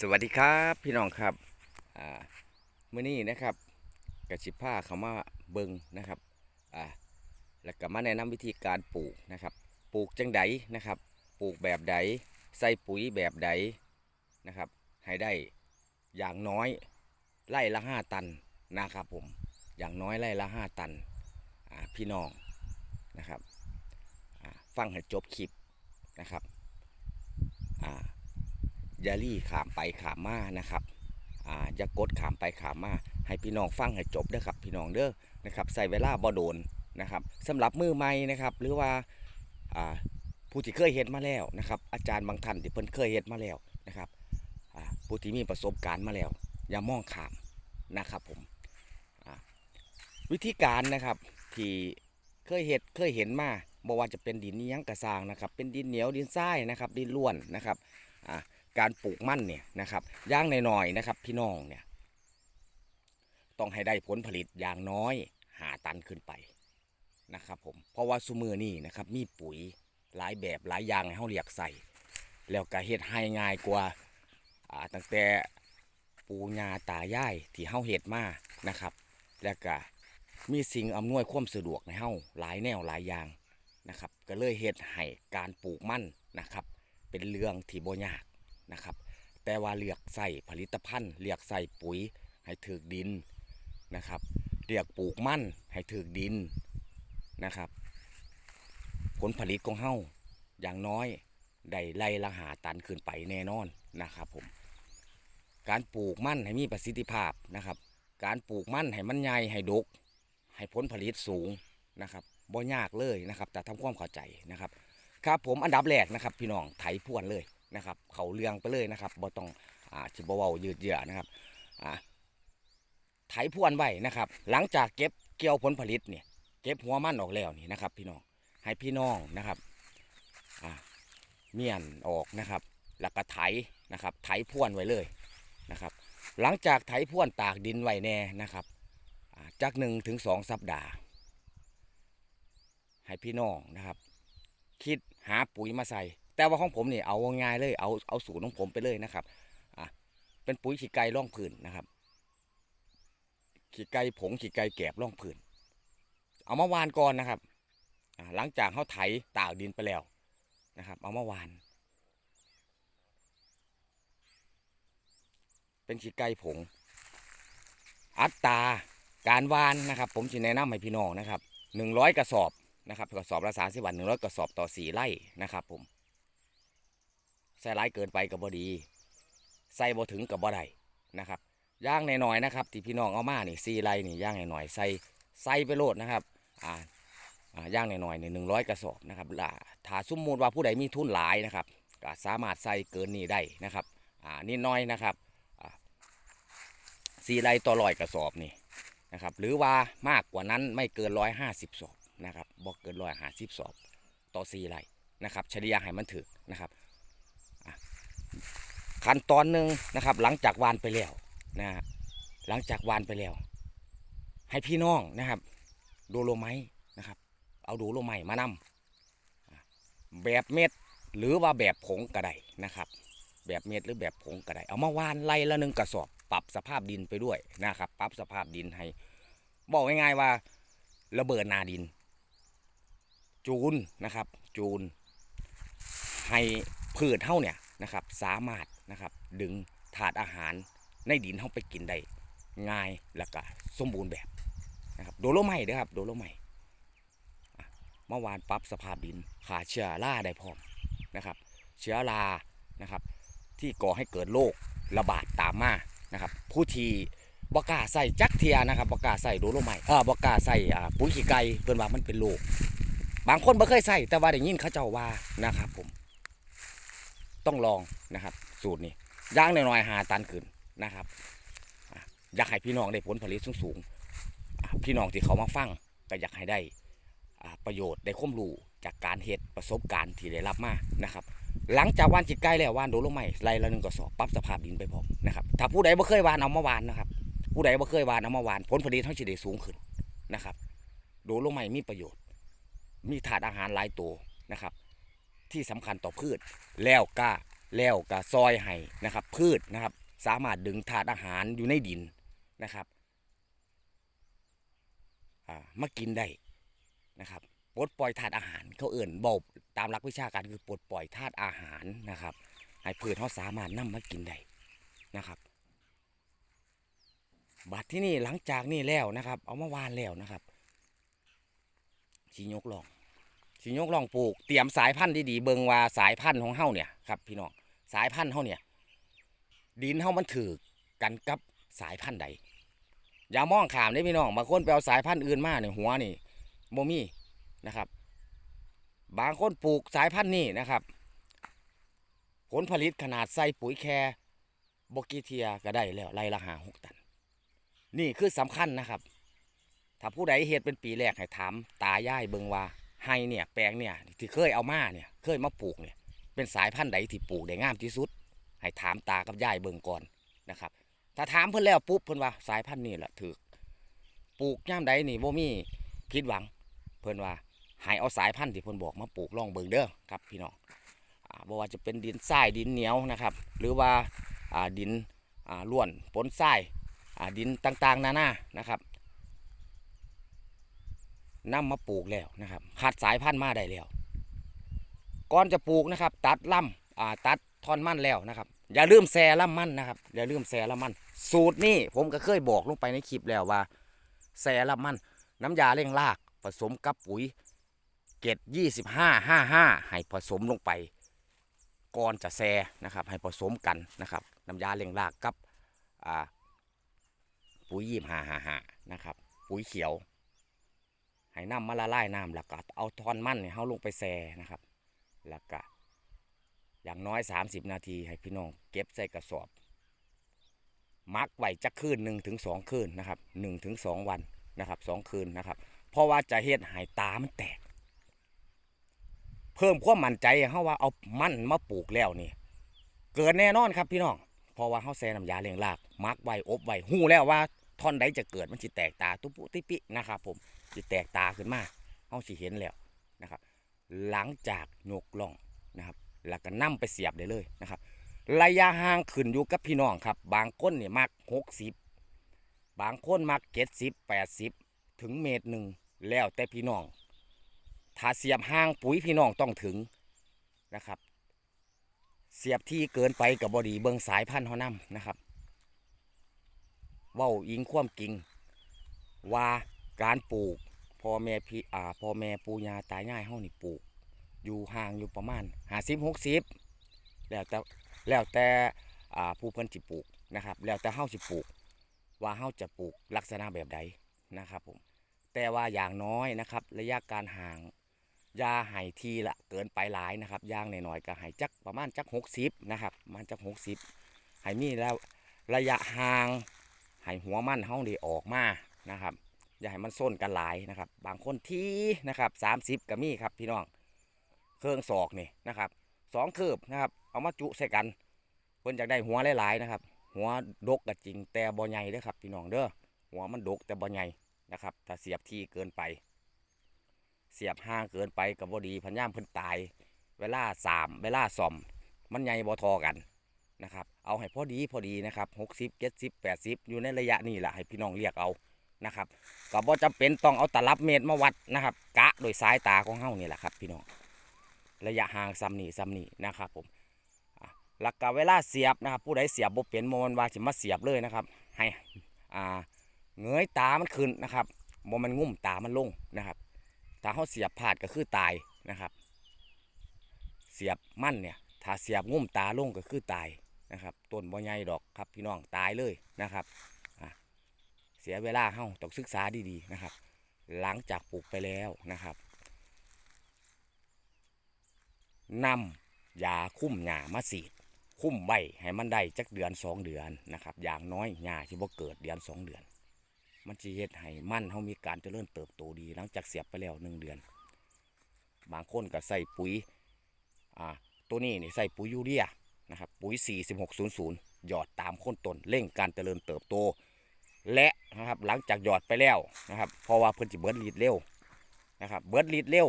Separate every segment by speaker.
Speaker 1: สวัสดีครับพี่น้องครับอ่ามื้อนี้นะครับกระชิผ้าเขามาเบิงนะครับแล้วก็มาแนะนำวิธีการปลูกนะครับ ปลูกจังไดนะครับ ปลูกแบบใดใส่ปุ๋ยแบบใดนะครับ ให้ได้อย่างน้อยไร่ละห้าตันนะครับผมอย่างน้อยไร่ละห้าตันพี่น้องนะครับฟังให้จบคลิปนะครับอ่า อย่าลี่ขามไปขามมานะครับอ่าอย่ากดขามไปขามมาให้พี่น้องฟังให้จบเด้อครับพี่น้องเด้อนะครับใส่เวลาบ่โดนนะครับสำหรับมือใหม่นะครับ หรือว่าอ่าผู้ที่เคยเฮ็ดมาแล้วนะครับ อาจารย์บางท่านที่เพิ่นเคยเฮ็ดมาแล้วนะครับอ่าผู้ที่มีประสบการณ์มาแล้ว อย่ามองขามนะครับผมวิธีการนะครับที่เคยเฮ็ดเคยเห็นมาบ่ว่าจะเป็นดินนี้ยังกระซางนะครับ เป็นดินเหนียวดินทรายนะครับ ดินล้วนนะครับอ่า การปลูกมั่นเนี่ยนะครับย่างหน่อยๆนะครับ พี่น้องเนี่ยต้องให้ได้ผลผลิตอย่างน้อยหาตันขึ้นไปนะครับผมเพราะว่าซูมือนี่นะครับมีปุ๋ยหลายแบบหลายอย่างให้เขาเรียกใส่ แล้วก็เฮ็ดให้ง่ายกว่าตั้งแต่ปูญาตายายที่เฮาเฮ็ดมานะครับ แล้วก็มีสิ่งอำนวยความสะดวกในเฮาหลายแนวหลายอย่างนะครับ ก็เลยเฮ็ดให้การปลูกมั่นนะครับ เป็นเรื่องที่บ่ยาก นะครับ แต่ว่าเลือกใส่ผลิตภัณฑ์เลือกใส่ปุ๋ยให้ถือดินนะครับเลือกปลูกมั่นให้ถือดินนะครับ ผลผลิตของเฮาอย่างน้อยได้ไล่ละหาตันขึ้นไปแน่นอนนะครับผมการปลูกมั่นให้มีประสิทธิภาพนะครับ การปลูกมั่นให้มันใหญ่ให้ดก ให้ผลผลิตสูงนะครับบ่ยากเลยนะครับ แต่ทำความเข้าใจนะครับ ครับผมอันดับแรกนะครับ พี่น้องไถพวนเลย นะครับ เขาเรืองไปเลยนะครับบ่ต้องอ่าจิบเบาๆยืดเยื้อนะครับอ่าไถพวนไว้นะครับ หลังจากเก็บเกี่ยวผลผลิตเนี่ยเก็บหัวมันออกแล้วนี่นะครับ พี่น้องให้พี่น้องนะครับอ่าเมียนออกนะครับแล้วก็ไถนะครับ ไถพวนไว้เลยนะครับ หลังจากไถพวนตากดินไว้แน่นะครับจากหนึ่งถึงสองสัปดาห์ ให้พี่น้องนะครับ คิดหาปุ๋ยมาใส่ แต่ว่าของผมนี่เอาง่ายเลยเอาเอาสูตรของผมไปเลยนะครับอะเป็นปุ๋ยขี้ไก่ร่องผื่นนะครับขี้ไก่ผงขี้ไก่แกบร่องผื่นเอามาวานก่อนนะครับหลังจากเขาไถตากดินไปแล้วนะครับ เอามาวาน เป็นขี้ไก่ผง อัตราการวานนะครับ ผมจะแนะนำให้พี่น้องนะครับหนึ่งร้อยกระสอบนะครับกระสอบละสามสิบวันหนึ่งร้อยกระสอบต่อสี่ไร่นะครับผม ใส่ไร่เกินไปกับบ่ดี ใส่บ่ถึงกับบ่ไดนะครับย่างหน่อยๆนะครับที่พี่น้องเอามานี่สี่ไร่นี่ย่างหน่อยๆใส่ใส่ไปโลดนะครับอ่าอ่าย่างหน่อยๆนี่หนึ่งร้อยกระสอบนะครับล่ะถ้าสมมติว่าผู้ใดมีทุนหลายนะครับก็สามารถใส่เกินนี้ได้นะครับอ่านิดน้อยนะครับอ่าซีไร่ต่อร้อยกระสอบนี่นะครับหรือว่ามากกว่านั้นไม่เกินร้อยห้าสิบสอบนะครับบอกเกินร้อยห้าสิบสอบต่อสี่ไร่นะครับเฉลี่ยให้มันถึกนะครับ ขั้นตอนหนึ่งนะครับ หลังจากวานไปแล้วนะหลังจากวานไปแล้ว ให้พี่น้องนะครับ โดโลไม้นะครับ เอาโดโลไม้มานำอะแบบเม็ดหรือว่าแบบผงก็ไดนะครับ แบบเม็ดหรือแบบผงก็ไดเอามาวานไล่ละหนึ่งกระสอบ ปรับสภาพดินไปด้วยนะครับ ปรับสภาพดินให้ บอกง่ายๆว่า ระเบิดนาดิน จูนนะครับ จูนให้พืชเท่าเนี่ย นะครับ สามารถนะครับดึงถาดอาหารในดินเข้าไปกินได้ง่ายแล้วก็สมบูรณ์แบบนะครับโดโลไม้เด้อครับโดโลไม้อ่เมื่อวานปรับสภาพดินขาเชื้อราได้พร้อมนะครับเชื้อรานะครับ ที่ก่อให้เกิดโรคระบาดตามมานะครับ ผู้ที่บกาใส่จักเทียนะครับบกาใส่โดโลไม้เออบกาใส่ปุ๋ยขี้ไก่เพิ่นว่ามันเป็นโรคบางคนไม่เคยใส่แต่ว่าได้ยินเขาเจ้าว่านะครับผม ต้องลองนะครับ สูตรนี้ย่างหน่อยๆหาตันขึ้นนะครับ อยากให้พี่น้องได้ผลผลิตสูงๆพี่น้องที่เขามาฟังก็อยากให้ได้ประโยชน์ได้ความรู้จากการเฮ็ดประสบการณ์ที่ได้รับมานะครับ หลังจากวานจิตใกล้แล้ววานโดลงใหม่ไล่ละหนึ่งกระสอบปรับสภาพดินไปพร้อมนะครับถ้าผู้ใดบ่เคยวานเอามาวานนะครับ ผู้ใดบ่เคยวานเอามาวานผลผลิตเขาจะได้สูงขึ้นนะครับโดลงใหม่มีประโยชน์ มีถาดอาหารหลายตัวนะครับ ที่สำคัญต่อพืช แล้วก็แล้วก็ซอยให้นะครับ พืชนะครับ สามารถดึงธาตุอาหารอยู่ในดินนะครับอ่ามากินได้นะครับปลดปล่อยธาตุอาหารเขาเอื่นบอกตามหลักวิชาการคือปลดปล่อยธาตุอาหารนะครับให้พืชเขาสามารถนำมากินได้นะครับบัดที่นี่หลังจากนี่แล้วนะครับ เอามาวานแล้วนะครับชียกลอง ชียกลองปลูกเตรียมสายพันธุ์ดีๆเบิงว่าสายพันธุ์ของเฮาเนี่ยครับพี่น้องสายพันธุ์เฮาเนี่ยดินเฮามันถือกันกับสายพันธุ์ใดอย่ามองขามได้พี่น้องบางคนไปเอาสายพันธุ์อื่นมาเนี่ยหัวนี่โมมี่นะครับ บางคนปลูกสายพันธุ์นี่นะครับ ผลผลิตขนาดใส่ปุ๋ยแคร์บกิเทียก็ได้แล้วไรละหาหกตัน นี่คือสำคัญนะครับ ถ้าผู้ใดเฮ็ดเป็นปีแรกให้ถาม ตายายเบิงว่า ให้เนี่ยแปลงเนี่ยที่เคยเอามาเนี่ยเคยมาปลูกเนี่ยเป็นสายพันธุ์ใดที่ปลูกได้งามที่สุด ให้ถามตากับยายเบิงก่อนนะครับ ถ้าถามเพิ่นแล้วปุ๊บเพิ่นว่าสายพันธุ์นี่แหละถือปลูกย่ามใดนี่บ่มีผิดหวัง เพิ่นว่าให้เอาสายพันธุ์ที่เพิ่นบอกมาปลูกลองเบิงเด้อครับพี่น้องอ่าบ่ว่าจะเป็นดินทรายดินเหนียวนะครับ หรือว่าดินล้วนปนทรายดินต่างๆ นานานะครับ นำมาปลูกแล้วนะครับคัดสายพันธุ์มาได้แล้ว ก่อนจะปลูกนะครับ ตัดลำอ่าตัดท่อนมันแล้วนะครับ อย่าลืมแซลำมันนะครับอย่าลืมแซลำมัน สูตรนี้ผมก็เคยบอกลงไปในคลิปแล้วว่าแซลำมัน น้ำยาเร่งรากผสมกับปุ๋ยเกตยี่สิบห้าห้าห้าให้ผสมลงไปก่อนจะแซ่นะครับ ให้ผสมกันนะครับน้ำยาเลี้ยงรากกับอ่าปุ๋ยยีบหาหาหานะครับ ปุ๋ยเขียว ให้น้ำมาละลายน้ำแล้วก็เอาทอนมันเนี่ยเขาลงไปแซ่นะครับ แล้วก็อย่างน้อย 30 นาทีให้พี่น้องเก็บใส่กระสอบ มักไว้จักคืนหนึ่งถึงสองคืนนะครับหนึ่งถึงสองวันนะครับสองคืนนะครับ เพราะว่าจะเฮ็ดให้ตามันแตก เพิ่มความมั่นใจให้เขาว่าเอามันมาปลูกแล้วนี่ เกิดแน่นอนครับพี่น้องเพราะว่าเขาแซ่น้ำยาเลี้ยงราก มักไว้อบไว้หู้แล้วว่าท่อนใดจะเกิดมันสิแตกตาตุ๊ปุติปินะครับผม สิแตกตาขึ้นมาเขาสิเห็นแล้วนะครับ หลังจากโยกล่องนะครับแล้วก็นํไปเสียบได้เลยนะครับ ระยะห่างขึ้นอยู่กับพี่น้องครับ บางคนเนี่ยมักหกสิบบางคนมักเจ็ดสิบแปดสิบถึงเมตรหนึ่งแล้วแต่พี่น้อง ถ้าเสียบห่างปุ๋ยพี่น้องต้องถึงนะครับ เสียบที่เกินไปกับบอดีเบิงสายพันธุ์เขานำนะครับเว้าอิงความจริงว่า การปลูกพ่อแม่พี่อ่าพ่อแม่ปูยาตายายเฮานี่ปลูก อยู่ห่างอยู่ประมาณห้าสิบหกสิบแล้วแต่แล้วแต่อ่าผู้เพิ่นสิปลูกนะครับ แล้วแต่เฮาสิปลูก ว่าเฮาจะปลูกลักษณะแบบใดนะครับผมแต่ว่าอย่างน้อยนะครับ ระยะการห่างยาไห่ทีละเกินไปหลายนะครับย่างหน่อยๆก็ไห่จักประมาณจักหกสิบนะครับมาณจักหกสิบไห่มีแล้วระยะห่างไห่หัวมันเฮาไดีออกมานะครับ อย่าให้มันส้นกันหลายนะครับ บางคนที่นะครับสามสิบก็มีครับพี่น้อง เครื่องศอกนี่นะครับสองคืบนะครับ เอามาจุใส่กันเพิ่นอยากได้หัวหลายๆนะครับ หัวดกก็จริงแต่บ่ใหญ่เด้อครับพี่น้องเด้อหัวมันดกแต่บ่ใหญ่นะครับถ้าเสียบที่เกินไป เสียบห่างเกินไปกับบดีพันย่ามเพิ่นตาย เวลาสามเวลาซ่อม มันใหญ่บ่ทอกันนะครับ เอาให้พอดีพอดีนะครับหกสิบเจ็ดสิบแปดสิบอยู่ในระยะนี้แหละให้พี่น้องเรียกเอา นะครับก็บ่จำเป็นต้องเอาตลับเมตรมาวัดนะครับ กะโดยสายตาของเฮานี่แหละครับ พี่น้องระยะห่างซ้ำนี่ซ้ำนี่นะครับผมหลักการเวลาเสียบนะครับ ผู้ใดเสียบบ่เป็นโมมันว่าสิมาเสียบเลยนะครับ ให้อ่าเงยตามันขึ้นนะครับบ่มันงุ่มตามันลงนะครับถ้าเขาเสียบพลาดก็คือตายนะครับ เสียบมั่นเนี่ยถ้าเสียบงุ่มตาลงก็คือตายนะครับต้นบ่ใหญ่ดอกครับพี่น้องตายเลยนะครับ สียเวลาเฮาต้องศึกษาดีๆนะครับ หลังจากปลูกไปแล้วนะครับนำยาคุ้มหญ้ามาสีดคุ้มใบให้มันได้จักเดือนสองเดือนนะครับ อย่างน้อยหญ้าที่บ่เกิดเดือนสองเดือน มันจะเฮ็ดให้มันเขามีการเจริญเติบโตดีหลังจากเสียบไปแล้วหนึ่งเดือน บางคนก็ใส่ปุ๋ยอ่าตัวนี้นี่ใส่ปุ๋ยยูเรียนะครับปุ๋ย 4600 หยอดตามโคนต้นเร่งการเจริญเติบโต และนะครับหลังจากหยอดไปแล้วนะครับเพราะว่าเพิ่นจะเบิร์ดลีดเร็วนะครับเบิร์ดลีดเร็ว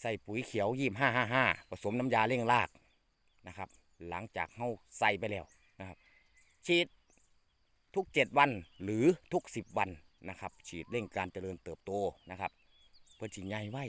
Speaker 1: ใส่ปุ๋ยเขียวยี่ห้าห้าห้าผสมน้ำยาเร่งรากนะครับ หลังจากเฮาใส่ไปแล้วนะครับฉีดทุก 7 วันหรือทุก 10 วันนะครับ ฉีดเร่งการเจริญเติบโตนะครับ เพื่อฉีใหญ่ไว้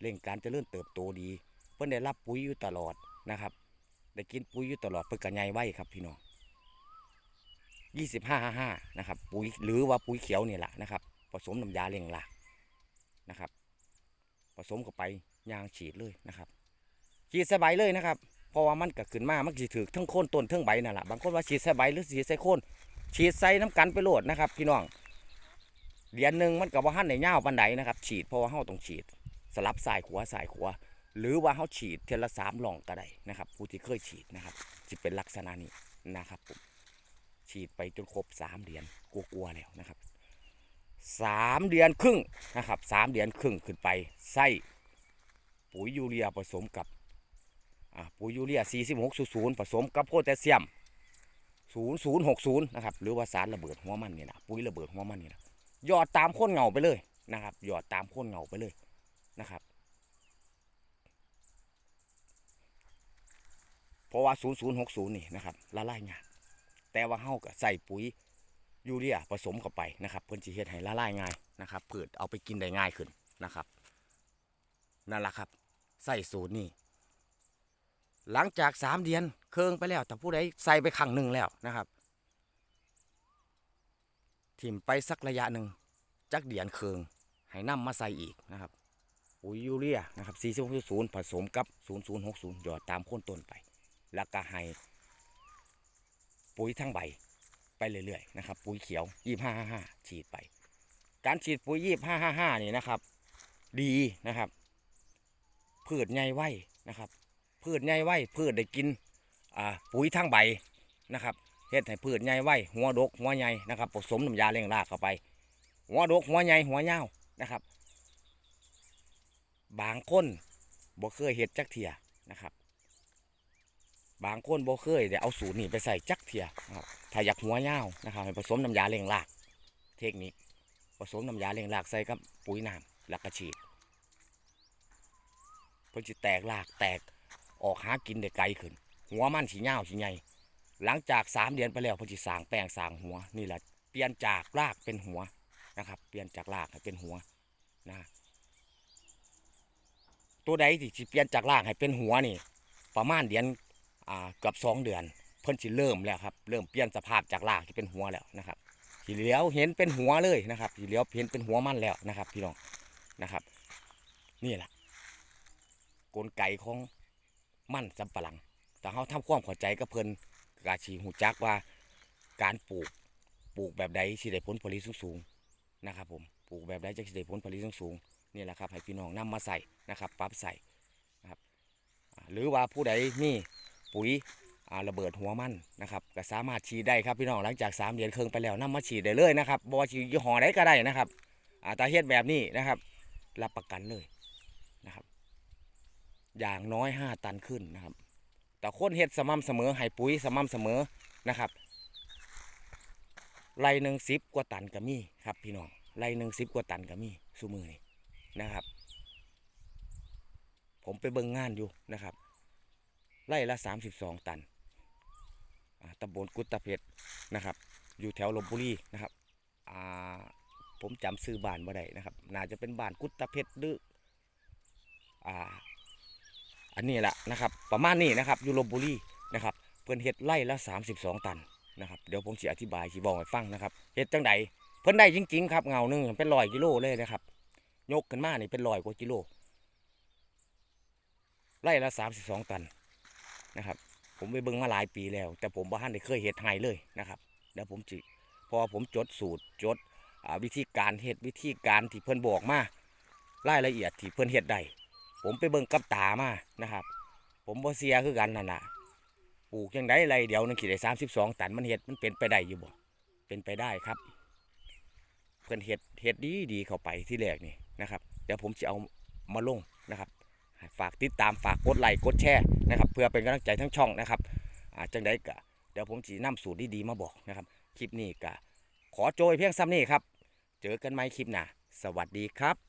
Speaker 1: เร่งการเจริญเติบโตดี เพื่อนได้รับปุ๋ยอยู่ตลอดนะครับ ได้กินปุ๋ยอยู่ตลอดเพื่อกระใหญ่ไว้ครับพี่น้อง 25 55นะครับปุ๋ยหรือว่าปุ๋ยเขียวนี่แหละนะครับ ผสมน้ำยาเลี้ยงหลักนะครับ ผสมเข้าไปยางฉีดเลยนะครับฉีดใส่ใบเลยนะครับเพราะว่ามันก็ขึ้นมามันสิถือทั้งโคนต้นทั้งใบนั่นแหละบางคนว่าฉีดใส่ใบหรือฉีดใส่โคนฉีดใส่น้ำกันไปโหลดนะครับพี่น้องเดือนหนึ่งมันกับว่าหั่นในเง่าวปันไดนะครับ ฉีดเพราะว่าเฮาต้องฉีด สลับสายขวาสายขวาหรือว่าเฮาฉีดเทละสามหลองก็ได้นะครับ ผู้ที่เคยฉีดนะครับจะเป็นลักษณะนี้นะครับผม ฉีดไปจนครบสามเดือนกลัวๆแล้วนะครับสามเดือนครึ่งนะครับสามเดือนครึ่งขึ้นไปใส่ปุ๋ยยูเรียผสมกับปุ๋ยยูเรีย 4600 ผสมกับโพแทสเซียม 0060 นะครับ หรือว่าสารระเบิดหัวมันนี่นะปุ๋ยระเบิดหัวมันนี่นะหยอดตามโคนเงาไปเลยนะครับ หยอดตามโคนเงาไปเลยนะครับ เพราะว่า 0060 นี่นะครับละลายงาน แต่ว่าเฮาก็ใส่ปุ๋ยยูเรียผสมเข้าไปนะครับ เพื่อนจีเฮ็ดให้ละลายง่ายนะครับเพื่อเอาไปกินได้ง่ายขึ้นนะครับนั่นแหละครับใส่สูตรนี้หลังจากสามเดือนเคืองไปแล้ว แต่ผู้ใดใส่ไปครั้งหนึ่งแล้วนะครับถิ่มไปสักระยะหนึ่งจักเดือนเคืองให้นำมาใส่อีกนะครับปุ๋ยยูเรียนะครับ4 0 0ผสมกับ 0060 หยอดตามโคนต้นไป แล้วก็ให้ ปุ๋ยทั้งใบไปเรื่อยๆนะครับ ปุ๋ยเขียวยี่ห้าห้าห้าฉีดไป การฉีดปุ๋ยยี่ห้าห้าห้านี่นะครับ ดีนะครับพืชใหญ่ไว้นะครับ พืชใหญ่ไว้พืชได้กินปุ๋ยทั้งใบนะครับเฮ็ดให้พืชใหญ่ไว้หัวดกหัวใหญ่นะครับผสมน้ำยาเลี้ยงรากเข้าไป หัวดกหัวใหญ่หัวยานะครับ บางคนบ่เคยเฮ็ดจักเทียนะครับ บางคนบ่เคยได้เอาสูตรนี้ไปใส่จักเทียครับถ้าอยากหัวเงาวนะครับให้ผสมน้ำยาเลี้ยงราก เทคนิคผสมน้ำยาเลี้ยงรากใส่กับปุ๋ยน้ำแล้วก็ฉีดเพื่อจะแตกรากแตกออกหากินได้ไกลขึ้น หัวมันสีเงาสีใหญ่หลังจากสามเดือนไปแล้วเพื่อจะสางแป้งสางหัวนี่แหละเปลี่ยนจากรากเป็นหัวนะครับ เปลี่ยนจากรากให้เป็นหัวนะตัวใดที่เปลี่ยนจากรากให้เป็นหัวนี่ ประมาณเดือน อ่าเกือบสองเดือน เพิ่นสิเริ่มแล้วครับเริ่มเปลี่ยนสภาพจากรากที่เป็นหัวแล้วนะครับทีเหลียวเห็นเป็นหัวเลยนะครับทีเหลียวเห็นเป็นหัวมันแล้วนะครับ พี่น้องนะครับ นี่แหละกลไกของมันสำปะหลัง แต่เขาทำความเข้าใจกับเพิ่นกาชีหูจักว่าการปลูกปลูกแบบใดสิได้ผลผลิตสูงๆนะครับ ผมปลูกแบบใดจะสิได้ผลผลิตสูงๆนี่แหละครับให้พี่น้องนำมาใส่นะครับปรับใส่นะครับหรือว่าผู้ใดมี ปุ๋ยระเบิดหัวมันนะครับก็สามารถฉีดได้ครับพี่น้องหลังจาก 3เดือนครึ่งไปแล้วนำมาฉีดได้เลยนะครับบอฉีดยี่ห้อใดก็ได้นะครับอาตาเฮ็ดแบบนี้นะครับ รับประกันเลยนะครับ อย่างน้อย 5 ตันขึ้นนะครับ แต่คนเฮ็ดสม่ำเสมอให้ปุ๋ยสม่ำเสมอนะครับไรหนึ่งสิบกว่าตันก็มีครับ พี่น้องไรหนึ่งสิบกว่าตันก็มีสูมือนี่นะครับ ผมไปเบิ่งงานอยู่นะครับ ไร่ละ 32 ตันอ่าตำบลกุตตะเพชรนะครับ อยู่แถวลบบุรีนะครับผมจำซื้อบ้านบ่ได้นะครับ น่าจะเป็นบ้านกุตตะเพชรหรืออันนี้แหละนะครับ ประมาณนี้นะครับอยู่ลบบุรีนะครับเพิ่นเฮ็ดไร่ละ 32 ตันนะครับเดี๋ยวผมสิอธิบายสิบอกให้ฟังนะครับเฮ็ดจังใดเพิ่นได้จริงๆครับเงาหนึงเป็นร้อยกิโลเลยนะครับ ยกขึ้นมานี่เป็นร้อยกว่ากิโลไร่ละ 32 ตัน นะครับ ผมไปเบิ่งมาหลายปีแล้ว แต่ผมบ่ทันได้เคยเฮ็ดให้เลยนะครับเดี๋ยวผมจิพอผมจดสูตรจดวิธีการเฮ็ดวิธีการที่เพิ่นบอกมารายละเอียดที่เพิ่นเฮ็ดได้ผมไปเบิ่งกับตามานะครับ ผมบ่เสียคือกันนั่นน่ะปลูกจังไดไรเดี๋ยวนึงสิได้32ตันมันเฮ็ดมันเป็นไปได้อยู่บ่เป็นไปได้ครับ เพิ่อนเฮ็ดเฮ็ดดีดีเข้าไปที่แรกนี่นะครับ เดี๋ยวผมจะเอามาลงนะครับ ฝากติดตามฝากกดไลค์กดแชร์นะครับเพื่อเป็นกำลังใจทั้งช่องนะครับอาจังไดกะเดี๋ยวผมจีนำสูตรดีๆมาบอกนะครับ คลิปนี้กะขอโจยเพียงซ้ำนี้ครับ เจอกันไหมคลิปหน้าสวัสดีครับ